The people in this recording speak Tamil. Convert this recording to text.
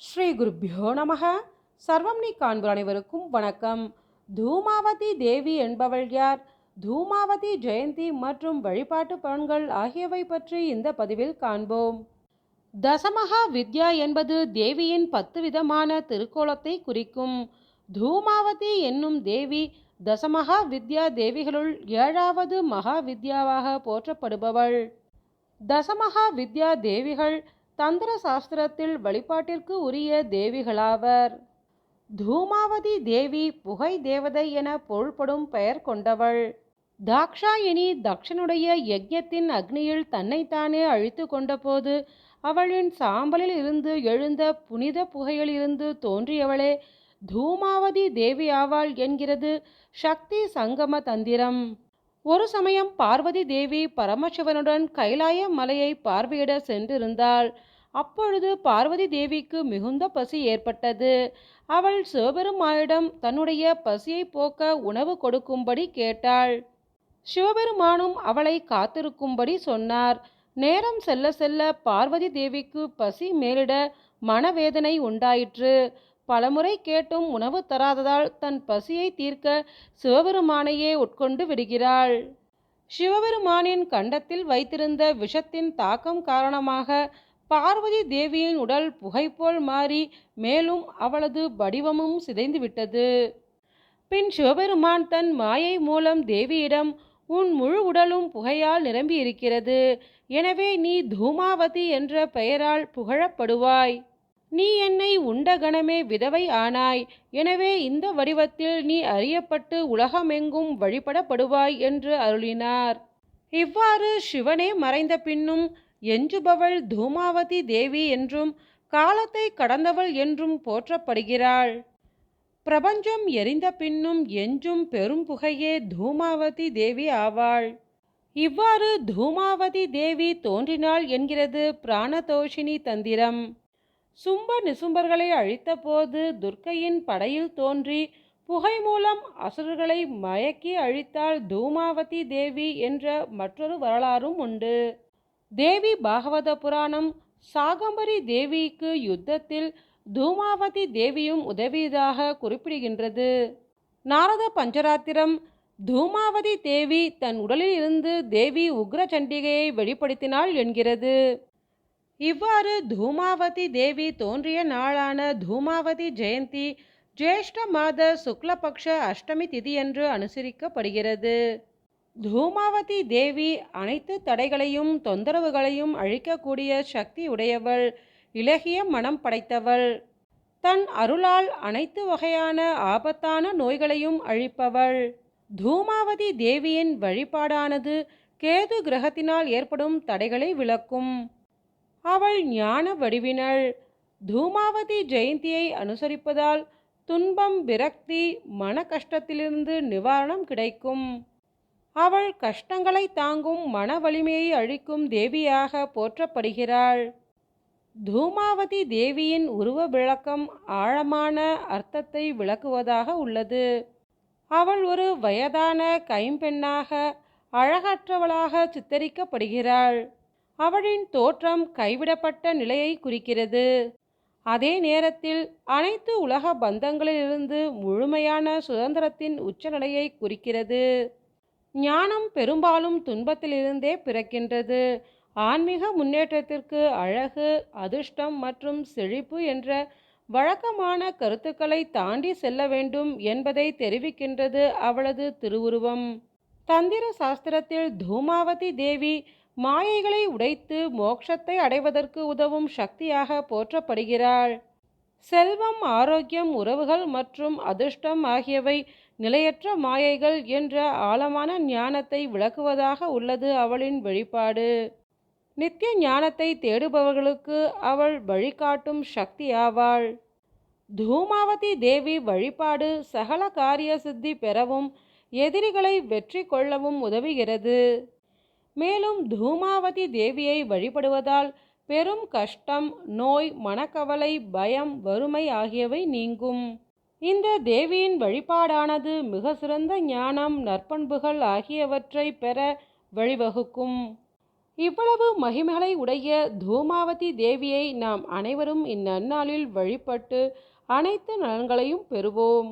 ஸ்ரீ குருப்பியோ நமக. சர்வம் நீ காண்பு அனைவருக்கும் வணக்கம். தூமாவதி தேவி என்பவள் யார்? தூமாவதி ஜெயந்தி மற்றும் வழிபாட்டு பலன்கள் ஆகியவை பற்றி இந்த பதிவில் காண்போம். தசமகா வித்யா என்பது தேவியின் பத்து விதமான திருக்கோலத்தை குறிக்கும். தூமாவதி என்னும் தேவி தசமகா வித்யா தேவிகளுள் ஏழாவது மகா வித்யாவாக போற்றப்படுபவள். தசமகா வித்யா தேவிகள் தந்திர சாஸ்திரத்தில் வழிபாட்டிற்கு உரிய தேவிகளாவர். தூமாவதி தேவி புகை தேவதை என பொருள்படும் பெயர் கொண்டவள். தாக்ஷாயினி தக்ஷனுடைய யஜ்ஞத்தின் அக்னியில் தன்னைத்தானே அழித்து கொண்டபோது அவளின் சாம்பலில் இருந்து எழுந்த புனித புகையிலிருந்து தோன்றியவளே தூமாவதி தேவி ஆவாள் என்கிறது சக்தி சங்கம தந்திரம். ஒரு சமயம் பார்வதி தேவி பரமசிவனுடன் கைலாய மலையை பார்வையிட சென்றிருந்தாள். அப்பொழுது பார்வதி தேவிக்கு மிகுந்த பசி ஏற்பட்டது. அவள் சிவபெருமானிடம் தன்னுடைய பசியை போக்க உணவு கொடுக்கும்படி கேட்டாள். சிவபெருமானும் அவளை காத்திருக்கும்படி சொன்னார். நேரம் செல்ல செல்ல பார்வதி தேவிக்கு பசி மேலிட மனவேதனை உண்டாயிற்று. பலமுறை கேட்டும் உணவு தராததால் தன் பசியை தீர்க்க சிவபெருமானையே உட்கொண்டு விடுகிறாள். சிவபெருமானின் கண்டத்தில் வைத்திருந்த விஷத்தின் தாக்கம் காரணமாக பார்வதி தேவியின் உடல் புகைப்போல் மாறி மேலும் அவளது வடிவமும் சிதைந்து விட்டது. பின் சிவபெருமான் தன் மாயை மூலம் தேவியிடம் உன் முழு உடலும் புகையால் நிரம்பி இருக்கிறது எனவே நீ தூமாவதி என்ற பெயரால் புகழப்படுவாய். நீ என்னை உண்ட கணமே விதவை ஆனாய். எனவே இந்த வடிவத்தில் நீ அறியப்பட்டு உலகமெங்கும் வழிபடப்படுவாய் என்று அருளினார். இவ்வாறு சிவனே மறைந்த பின்னும் எஞ்சுபவள் தூமாவதி தேவி என்றும் காலத்தை கடந்தவள் என்றும் போற்றப்படுகிறாள். பிரபஞ்சம் எரிந்த பின்னும் எஞ்சும் பெரும் புகையே தூமாவதி தேவி ஆவாள். இவ்வாறு தூமாவதி தேவி தோன்றினாள் என்கிறது பிராணதோஷினி தந்திரம். சும்ப நிசும்பர்களை அழித்தபோது துர்க்கையின் படையில் தோன்றி புகை மூலம் அசுரர்களை மயக்கி அழித்தாள் தூமாவதி தேவி என்ற மற்றொரு வரலாறும் உண்டு. தேவி பாகவத புராணம் சாகம்பரி தேவிக்கு யுத்தத்தில் தூமாவதி தேவியும் உதவியதாக குறிப்பிடுகின்றது. நாரத பஞ்சராத்திரம் தூமாவதி தேவி தன் உடலில் இருந்து தேவி உக்ர சண்டிகையை வெளிப்படுத்தினாள் என்கிறது. இவ்வாறு தூமாவதி தேவி தோன்றிய நாளான தூமாவதி ஜெயந்தி ஜேஷ்ட மாத சுக்லபக்ஷ அஷ்டமி திதியன்று அனுசரிக்கப்படுகிறது. தூமாவதி தேவி அனைத்து தடைகளையும் தொந்தரவுகளையும் அழிக்கக்கூடிய சக்தி உடையவள் இலகிய மனம் படைத்தவள். தன் அருளால் அனைத்து வகையான ஆபத்தான நோய்களையும் அழிப்பவள். தூமாவதி தேவியின் வழிபாடானது கேது கிரகத்தினால் ஏற்படும் தடைகளை விளக்கும். அவள் ஞான வடிவினள். தூமாவதி ஜெயந்தியை அனுசரிப்பதால் துன்பம் விரக்தி மன கஷ்டத்திலிருந்து நிவாரணம் கிடைக்கும். அவள் கஷ்டங்களை தாங்கும் மன வலிமையை அழிக்கும் தேவியாக போற்றப்படுகிறாள். தூமாவதி தேவியின் உருவ விளக்கம் ஆழமான அர்த்தத்தை விளக்குவதாக உள்ளது. அவள் ஒரு வயதான கைம்பெண்ணாக அழகற்றவளாக சித்தரிக்கப்படுகிறாள். அவளின் தோற்றம் கைவிடப்பட்ட நிலையை குறிக்கிறது. அதே நேரத்தில் அனைத்து உலக பந்தங்களிலிருந்து முழுமையான சுதந்திரத்தின் உச்சநிலையை குறிக்கிறது. ஞானம் பெரும்பாலும் துன்பத்திலிருந்தே பிறக்கின்றது. ஆன்மீக முன்னேற்றத்திற்கு அழகு அதிர்ஷ்டம் மற்றும் செழிப்பு என்ற வழக்கமான கருத்துக்களை தாண்டி செல்ல வேண்டும் என்பதை தெரிவிக்கின்றது அவளது திருவுருவம். தந்திர சாஸ்திரத்தில் தூமாவதி தேவி மாயைகளை உடைத்து மோட்சத்தை அடைவதற்கு உதவும் சக்தியாக போற்றப்படுகிறாள். செல்வம் ஆரோக்கியம் உறவுகள் மற்றும் அதிர்ஷ்டம் ஆகியவை நிலையற்ற மாயைகள் என்ற ஆழமான ஞானத்தை விளக்குவதாக உள்ளது அவளின் வெளிப்பாடு. நித்திய ஞானத்தை தேடுபவர்களுக்கு அவள் வழிகாட்டும் சக்தி ஆவாள் தூமாவதி தேவி வழிபாடு சகல காரிய சித்தி பெறவும் எதிரிகளை வெற்றி கொள்ளவும் உதவுகிறது. மேலும் தூமாவதி தேவியை வழிபடுவதால் பெரும் கஷ்டம் நோய் மனக்கவலை பயம் வறுமை ஆகியவை நீங்கும். இந்த தேவியின் வழிபாடானது மிக சிறந்த ஞானம் நற்பண்புகள் ஆகியவற்றை பெற வழிவகுக்கும். இவ்வளவு மகிமைகளை உடைய தூமாவதி தேவியை நாம் அனைவரும் இந்நன்னாளில் வழிபட்டு அனைத்து நலன்களையும் பெறுவோம்.